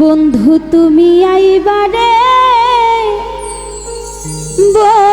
বন্ধু তুমি আইবারে। বল